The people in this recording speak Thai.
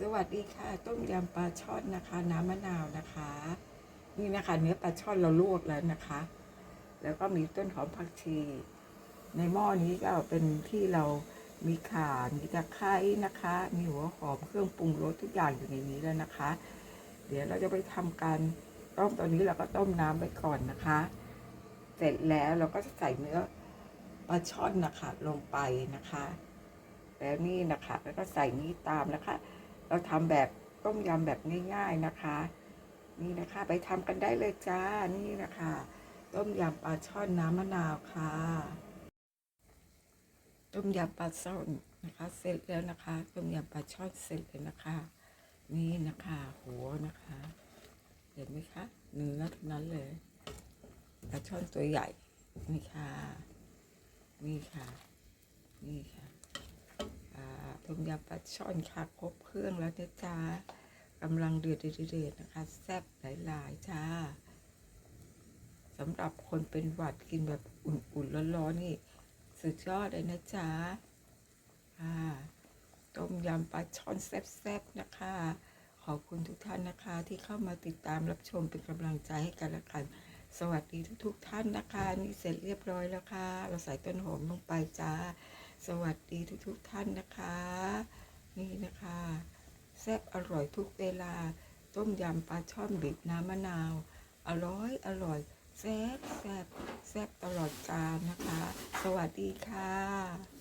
สวัสดีค่ะ ต้มยำปลาช่อนนะคะ น้ำมะนาวนะคะ นี่นะคะเนื้อปลาช่อนเราลวกแล้วนะคะ แล้วก็มีต้นหอมผักชี ในหม้อนี้ก็เป็นที่เรามีข่ามีตะไคร้นะคะ มีหัวหอมเครื่องปรุงรสทุกอย่างอยู่ในนี้แล้วนะคะ เดี๋ยวเราจะไปทำการต้มตอนนี้เราก็ต้มน้ำไปก่อนนะคะ เสร็จแล้วเราก็จะใส่เนื้อปลาช่อนนะคะลงไปนะคะ แล้วนี่นะคะแล้วก็ใส่นี้ตามนะคะ เราทำแบบต้มยำแบบง่าย ๆนะคะ นี่นะคะ ไปทำกันได้เลยจ้านี่นะคะ ต้มยำปลาช่อนน้ำมะนาวค่ะ ต้มยำปลาช่อนนะคะ เสร็จแล้วนะคะ ต้มยำปลาช่อนเสร็จเลยนะคะ นี่นะคะ หัวนะคะ เห็นไหมคะเนื้อทั้งนั้นเลยปลาช่อนตัวใหญ่นี่ค่ะ นี่ค่ะ นี่ค่ะ ต้มยำปลาช่อนค่ะครบเครื่องแล้วนะจ๊ะกำลังเดือดเดือดนะคะ แซ่บหลายๆจ้าสำหรับคนเป็นหวัดกินแบบอุ่นๆร้อนๆนี่ สุดยอดเลยนะจ๊ะอ่าต้มยำปลาช่อนแซ่บๆนะคะ ขอบคุณทุกท่านนะคะที่เข้ามาติดตามรับชมเป็นกำลังใจให้กันละกันสวัสดีทุกๆท่านนะคะ นี่เสร็จเรียบร้อยแล้วค่ะ เราใส่ต้นหอมลงไปจ้า สวัสดีทุกๆท่านนะคะ นี่นะคะแซ่บอร่อยทุกเวลา ต้มยำปลาช่อนบีบน้ำมะนาว อร่อยอร่อยแซ่บแซ่บแซ่บตลอดกาลนะคะ สวัสดีค่ะ